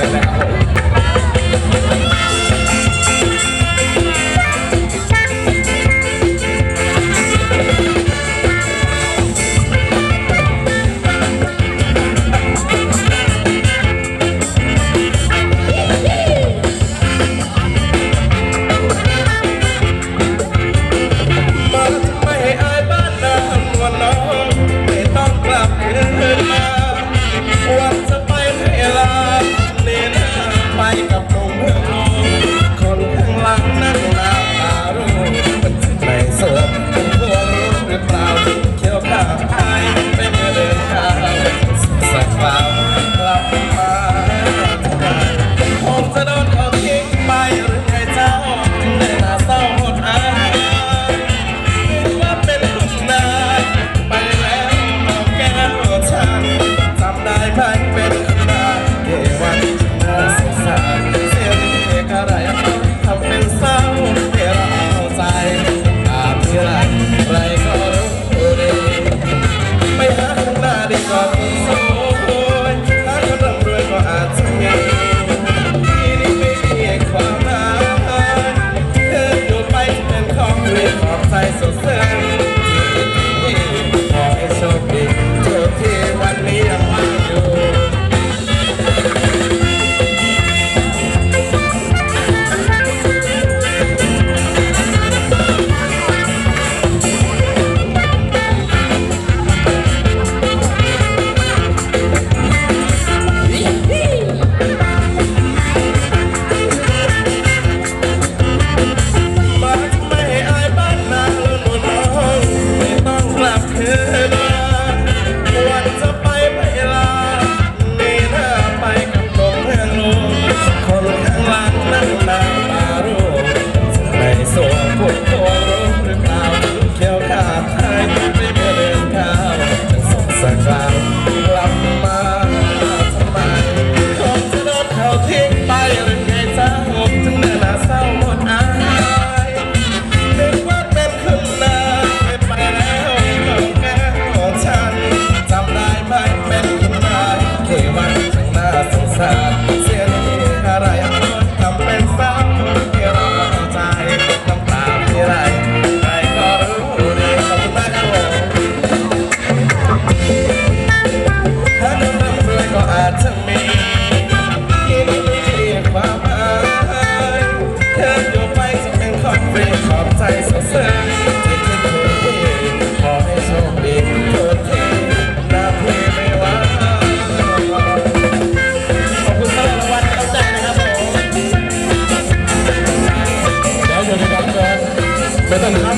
Right.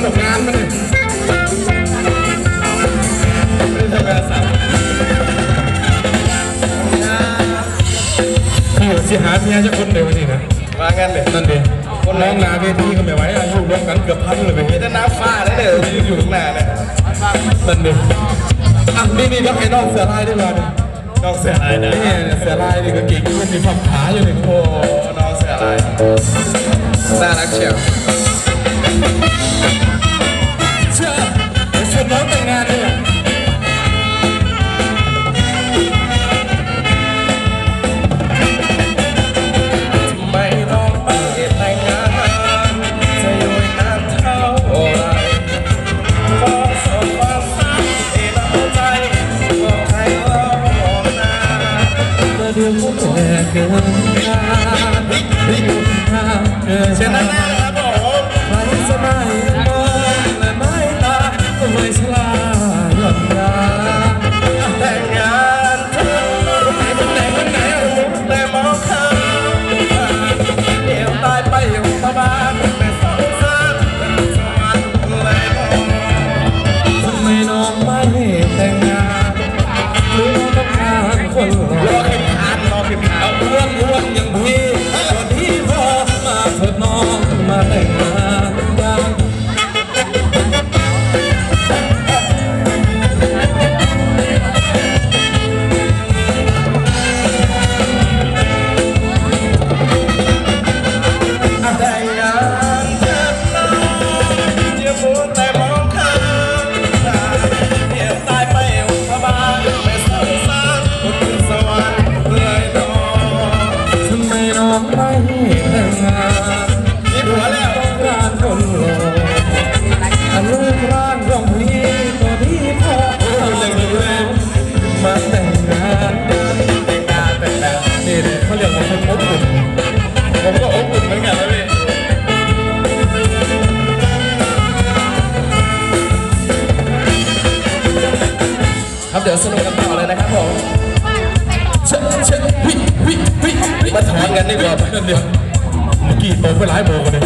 ำดอกงานมาเลยไม่ไดีตหาเมียจะคนเดียวพี่นะมางันเลยนั่นเดียคนน้องนาเวทีก็ไม่ไหวอายุรวมกันเกือบพันเลยไปเห็นแต่น้ำฟ้าแล้วเดี๋ยวอยู่ตรงหน้าเนี่ยนั่นเดีอะนี่นี่แล้วไอ้น้องเสือลายด้มาเนยน้องเสือลายนะนี่ยเสือลายนี่ก็เก่งมันมีความขาอยู่เลยโอ้น้องเสือลายน่ารักเชียว เธอเกินคาดเกินคาดเกิน ครับเดี๋ยวสนุกกันต่อเลยนะครับผมเช็ดเช็ดวิวิวิมาถอนกันดีกว่าเดี๋ยวเมื่อกี้ตกไปหลายโบกันเลย